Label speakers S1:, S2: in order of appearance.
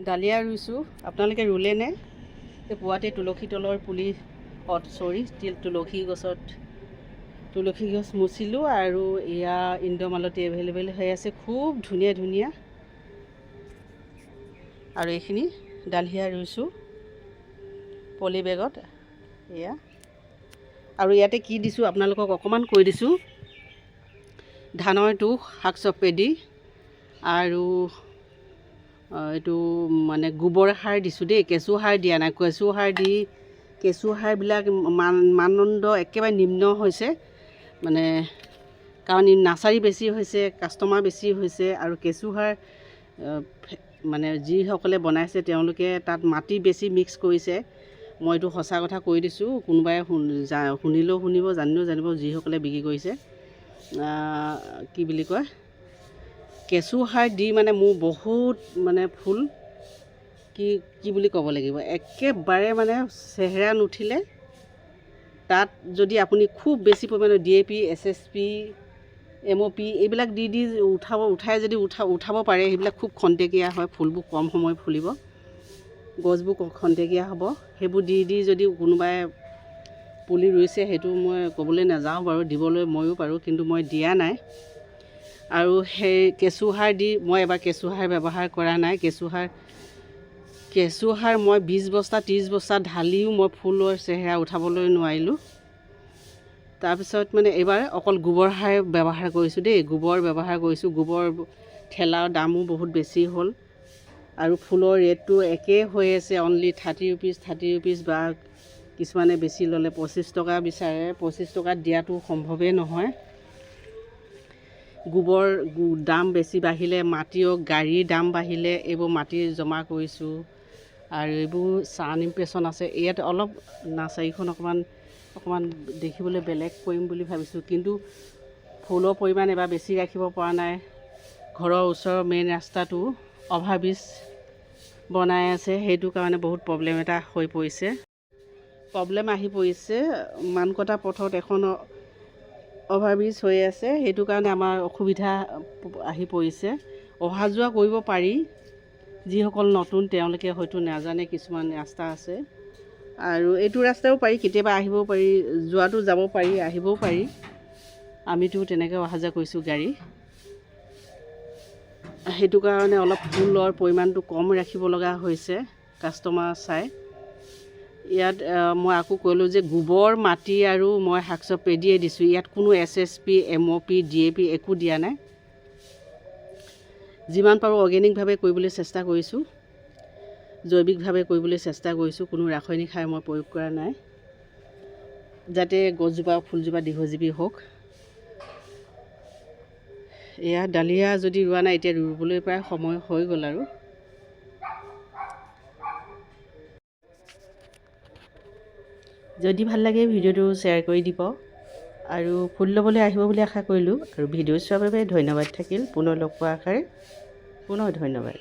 S1: Dahlia ৰুইছোঁ। আপোনালোকে ৰুলেনে এই পুৱাতে তুলসী তলৰ পুলি অ চৰি তিল তুলসী গছত তুলসী গছ মুচিলোঁ আৰু এয়া ইন্দ্ৰমালতী এভেইলেবল হৈ আছে খুব ধুনীয়া ধুনীয়া। আৰু এইখিনি ডালিয়া ৰুইছোঁ পলি বেগত এয়া। আৰু ইয়াতে কি দিছোঁ আপোনালোকক অকণমান কৈ দিছোঁ। ধানৰ তুঁহ শাক চপেদি আৰু এইটো মানে গোবৰ সাৰ দিছোঁ দেই কেঁচু সাৰ দিয়া নাই কেঁচু সাৰ দি কেঁচু সাৰবিলাক মান মানদণ্ড একেবাৰে নিম্ন হৈছে মানে কাৰণ নাৰ্চাৰী বেছি হৈছে কাষ্টমাৰ বেছি হৈছে আৰু কেঁচু সাৰ মানে যিসকলে বনাইছে তেওঁলোকে তাত মাটি বেছি মিক্স কৰিছে। মই এইটো সঁচা কথা কৈ দিছোঁ কোনোবাই শুনিলেও শুনিব জানিলেও জানিব যিসকলে বিক্ৰী কৰিছে। কি বুলি কয়? কেঁচু সাৰ দি মানে মোৰ বহুত মানে ফুল কি কি বুলি ক'ব লাগিব? একেবাৰে মানে চেহেৰা নুঠিলে। তাত যদি আপুনি খুব বেছি পৰিমাণৰ D A P S S P M O' P এইবিলাক দি দি উঠাব উঠাই যদি উঠা উঠাব পাৰে সেইবিলাক খুব খন্তেকীয়া হয় ফুলবোৰ কম সময় ফুলিব। গছবোৰ খন্তেকীয়া হ'ব। সেইবোৰ দি দি যদি কোনোবাই পুলি ৰুইছে সেইটো মই ক'বলৈ নাযাওঁ বাৰু দিবলৈ ময়ো পাৰোঁ কিন্তু মই দিয়া নাই। আৰু সেই কেঁচু সাৰ দি মই এবাৰ কেঁচু সাৰ ব্যৱহাৰ কৰা নাই। কেঁচু সাৰ কেঁচু সাৰ মই বিছ বস্তা ত্ৰিছ বস্তা ঢালিও মই ফুলৰ চেহেৰা উঠাবলৈ নোৱাৰিলোঁ। তাৰপিছত মানে এইবাৰ অকল গোবৰ সাৰ ব্যৱহাৰ কৰিছোঁ দেই। গোবৰ ব্যৱহাৰ কৰিছোঁ। গোবৰ ঠেলাৰ দামো বহুত বেছি হ'ল আৰু ফুলৰ ৰেটটো একেই হৈ আছে। Only thirty rupees thirty rupees বা কিছুমানে বেছি ল'লে পঁচিছ টকা বিচাৰে। পঁচিছ টকাত দিয়াটো সম্ভৱেই নহয়। গোবৰ দাম বেছি বাঢ়িলে মাটিও গাড়ীৰ দাম বাঢ়িলে এইবোৰ মাটি জমা কৰিছোঁ। আৰু এইবোৰ চান ইমপ্ৰেশ্যন আছে। ইয়াত অলপ নাৰ্চাৰীখন অকণমান অকণমান দেখিবলৈ বেলেগ কৰিম বুলি ভাবিছোঁ। কিন্তু ফুলৰ পৰিমাণ এবাৰ বেছি ৰাখিব পৰা নাই। ঘৰৰ ওচৰৰ মেইন ৰাস্তাটো অভাৰব্ৰিজ বনাই আছে। সেইটো কাৰণে বহুত প্ৰব্লেম এটা হৈ পৰিছে। প্ৰব্লেম আহি পৰিছে। মানকটা পথত এখন অভাৰব্ৰিজ হৈ আছে সেইটো কাৰণে আমাৰ অসুবিধা আহি পৰিছে। অহা যোৱা কৰিব পাৰি যিসকল নতুন তেওঁলোকে হয়তো নাজানে কিছুমান ৰাস্তা আছে। আৰু এইটো ৰাস্তাও পাৰি কেতিয়াবা আহিবও পাৰি যোৱাটো যাব পাৰি আহিবও পাৰি। আমিতো তেনেকৈ অহা যোৱা কৰিছোঁ গাড়ী। সেইটো কাৰণে অলপ ফুলৰ পৰিমাণটো কম ৰাখিব লগা হৈছে কাষ্টমাৰ চাই। ইয়াত মই আকৌ ক'লোঁ যে গোবৰ মাটি আৰু মই শাক চপেদিয়ে দিছোঁ। ইয়াত কোনো S S P M O' P D A P একো দিয়া নাই। যিমান পাৰোঁ অৰ্গেনিকভাৱে কৰিবলৈ চেষ্টা কৰিছোঁ। জৈৱিকভাৱে কৰিবলৈ চেষ্টা কৰিছোঁ। কোনো ৰাসায়নিক সাৰ মই প্ৰয়োগ কৰা নাই। যাতে গছজোপা ফুলজোপা দীৰ্ঘজীৱী হওক। এয়া ডালিয়া যদি ৰোৱা নাই এতিয়া ৰুবলৈ প্ৰায় সময় হৈ গ'ল আৰু। যদি ভাল লাগে ভিডিঅ'টো শ্বেয়াৰ কৰি দিব। আৰু ফুল ল'বলৈ আহিব বুলি আশা কৰিলোঁ। আৰু ভিডিঅ' চোৱাৰ বাবে ধন্যবাদ থাকিল। পুনৰ লগ পোৱাৰ আশাৰে পুনৰ ধন্যবাদ।